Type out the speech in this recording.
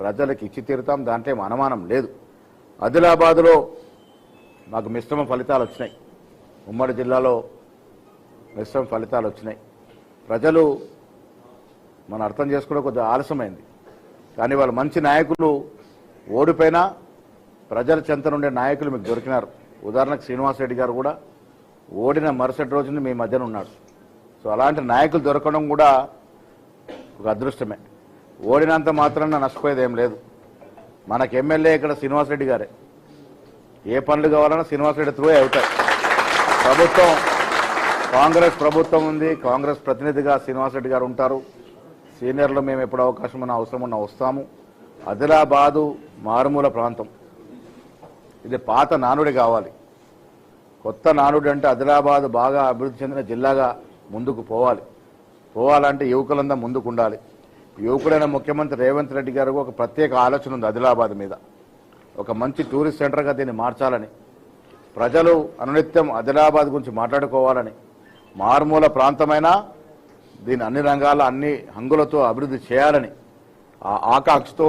ప్రజలకు ఇచ్చి తీరుతాం దాంట్లో ఏం అనుమానం లేదు. ఆదిలాబాద్లో మాకు మిశ్రమ ఫలితాలు వచ్చినాయి. ఉమ్మడి జిల్లాలో మిశ్రమ ఫలితాలు వచ్చినాయి. ప్రజలు మనం అర్థం చేసుకోవడం కొద్దిగా ఆలస్యమైంది. కానీ వాళ్ళు మంచి నాయకులు ఓడిపోయినా ప్రజల చెంత నుండే నాయకులు మీకు దొరికినారు. ఉదాహరణకు శ్రీనివాసరెడ్డి గారు కూడా ఓడిన మరుసటి రోజున మీ మధ్యన ఉన్నాడు. సో అలాంటి నాయకులు దొరకడం కూడా ఒక అదృష్టమే. ఓడినంత మాత్రాన నష్టపోయేది ఏం లేదు. మనకు ఎమ్మెల్యే ఇక్కడ శ్రీనివాసరెడ్డి గారే. ఏ పనులు కావాలన్నా శ్రీనివాసరెడ్డి త్రూ అవుతాయి. ప్రభుత్వం కాంగ్రెస్ ప్రభుత్వం ఉంది. కాంగ్రెస్ ప్రతినిధిగా శ్రీనివాసరెడ్డి గారు ఉంటారు. సీనియర్లు మేము ఎప్పుడు అవకాశం ఉన్న అవసరం ఉన్న వస్తాము. ఆదిలాబాదు మారుమూల ప్రాంతం. ఇది పాత నానుడి కావాలి. కొత్త నానుడి అంటే ఆదిలాబాద్ బాగా అభివృద్ధి చెందిన జిల్లాగా ముందుకు పోవాలి. పోవాలంటే యువకులంతా ముందుకు ఉండాలి. యువకుడైన ముఖ్యమంత్రి రేవంత్ రెడ్డి గారు ఒక ప్రత్యేక ఆలోచన ఉంది ఆదిలాబాద్ మీద. ఒక మంచి టూరిస్ట్ సెంటర్గా దీన్ని మార్చాలని ప్రజలు అనునిత్యం ఆదిలాబాద్ గురించి మాట్లాడుకోవాలని మారుమూల ప్రాంతమైనా దీని అన్ని రంగాల అన్ని హంగులతో అభివృద్ధి చేయాలని ఆ ఆకాంక్షతో